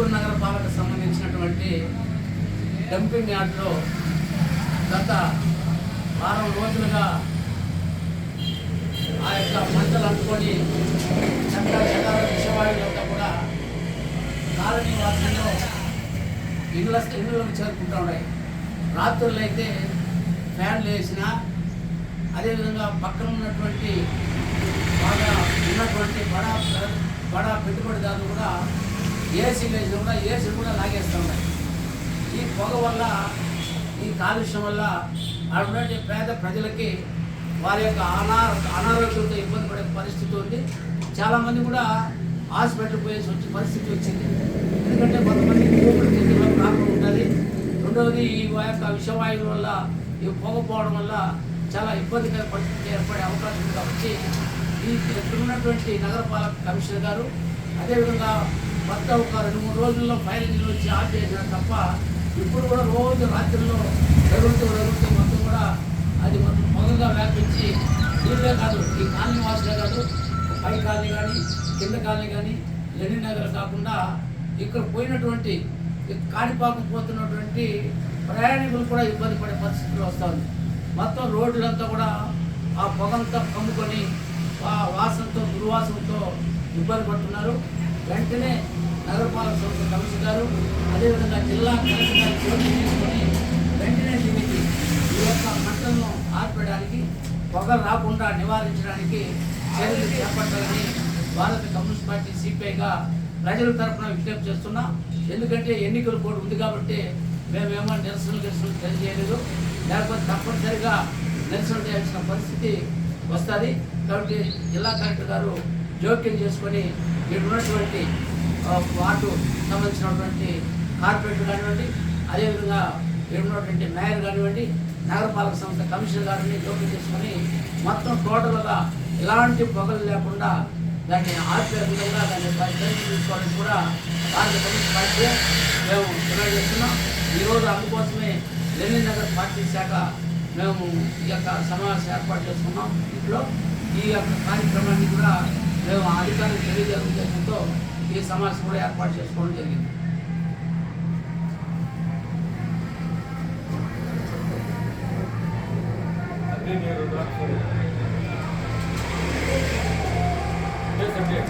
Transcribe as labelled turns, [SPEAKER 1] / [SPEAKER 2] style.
[SPEAKER 1] ఏలూరు నగరపాలకు సంబంధించినటువంటి డంపింగ్ యార్డ్లో గత వారం రోజులుగా ఆ యొక్క మంటలు అంటుకొని చక్కగా చెదార విషవాయువులంతా కూడా కాలనీ వాసనలో ఇళ్ళ ఇళ్ళలోకి చేరుకుంటూ ఉన్నాయి. రాత్రుల్లో అయితే ఫ్యాన్లు వేసినా అదేవిధంగా పక్కన ఉన్నటువంటి బాగా ఉన్నటువంటి బడా బడా పెట్టుబడిదారులు కూడా ఏసీ వేసిన కూడా ఏసీ కూడా లాగేస్తూ ఉన్నాయి. ఈ పొగ వల్ల ఈ కాలుష్యం వల్ల అటువంటి పేద ప్రజలకి వారి యొక్క అనా అనారోగ్యంతో ఇబ్బంది పడే పరిస్థితి ఉంది. చాలామంది కూడా హాస్పిటల్ పోయేసి వచ్చే పరిస్థితి వచ్చింది. ఎందుకంటే కొంతమంది ఊపిరి ప్రాబ్లం ఉంటుంది. రెండవది ఈ యొక్క విషవాయువుల వల్ల ఈ పొగ పోవడం వల్ల చాలా ఇబ్బందికర పరిస్థితి ఏర్పడే అవకాశం ఉంది కాబట్టి ఈ ఇక్కడ ఉన్నటువంటి నగరపాలక కమిషనర్ గారు అదేవిధంగా మొత్తం ఒక రెండు మూడు రోజుల్లో ఫైల్ ఇంజిన్ వచ్చి ఆఫ్ చేసిన తప్ప ఇప్పుడు కూడా రోజు రాత్రిలో రగులుతూ రగులుతూ మొత్తం కూడా అది మొత్తం మొదలుగా వ్యాపించి వీళ్ళే కాదు ఈ కాలనీ వాసులే కాదు పై కాలనీ కానీ కింద కాలనీ కానీ లెనిన్ నగర్ కాకుండా ఇక్కడ పోయినటువంటి ఈ పోతున్నటువంటి ప్రయాణికులు కూడా ఇబ్బంది పడే పరిస్థితులు వస్తుంది మొత్తం రోడ్లంతా కూడా ఆ పొగంతా కమ్ముకొని ఆ వాసనతో దుర్వాసనతో ఇబ్బంది పడుతున్నారు. వెంటనే నగరపాలక సంస్థ కమిషనర్ గారు అదేవిధంగా జిల్లా కలెక్టర్ గారు చోటు తీసుకొని వెంటనే దీనికి ఈ యొక్క మంటలను ఆర్పడానికి పొగ రాకుండా నివారించడానికి చర్యలు చేపట్టాలని భారత కమ్యూనిస్ట్ పార్టీ సిపిఐగా ప్రజల తరఫున విజ్ఞప్తి చేస్తున్నా. ఎందుకంటే ఎన్నికల కోడ్ ఉంది కాబట్టి మేమేమో నిరసనలు నిరసనలు తెలియజేయలేదు. లేకపోతే తప్పనిసరిగా నిరసన చేయాల్సిన పరిస్థితి వస్తుంది. కాబట్టి జిల్లా కలెక్టర్ గారు జోక్యం చేసుకొని ఇక్కడ ఉన్నటువంటి వార్డు సంబంధించినటువంటి కార్పొరేటర్ కానివ్వండి అదేవిధంగా ఉన్నటువంటి మేయర్ కానివ్వండి నగరపాలక సంస్థ కమిషనర్ గారిని జోక్యం చేసుకొని మొత్తం టోటల్గా ఎలాంటి పొగలు లేకుండా దాన్ని ఆర్పే విధంగా దాన్ని చర్యలు తీసుకోవాలని కూడా భారత కమ్యూనిస్ట్ పార్టీ మేము డిమాండ్ చేస్తున్నాం. ఈరోజు అందుకోసమే లెనిన్ నగర్ పార్టీ శాఖ మేము ఈ యొక్క సమావేశం ఏర్పాటు చేసుకున్నాం. ఇంట్లో ఈ యొక్క కార్యక్రమాన్ని కూడా మేము అధికారులు తెలియజేయడం ఉద్దేశంతో ఈ సమావేశం కూడా ఏర్పాటు చేసుకోవడం జరిగింది
[SPEAKER 2] అదే మీరు రాసుకోండి. Yes, okay.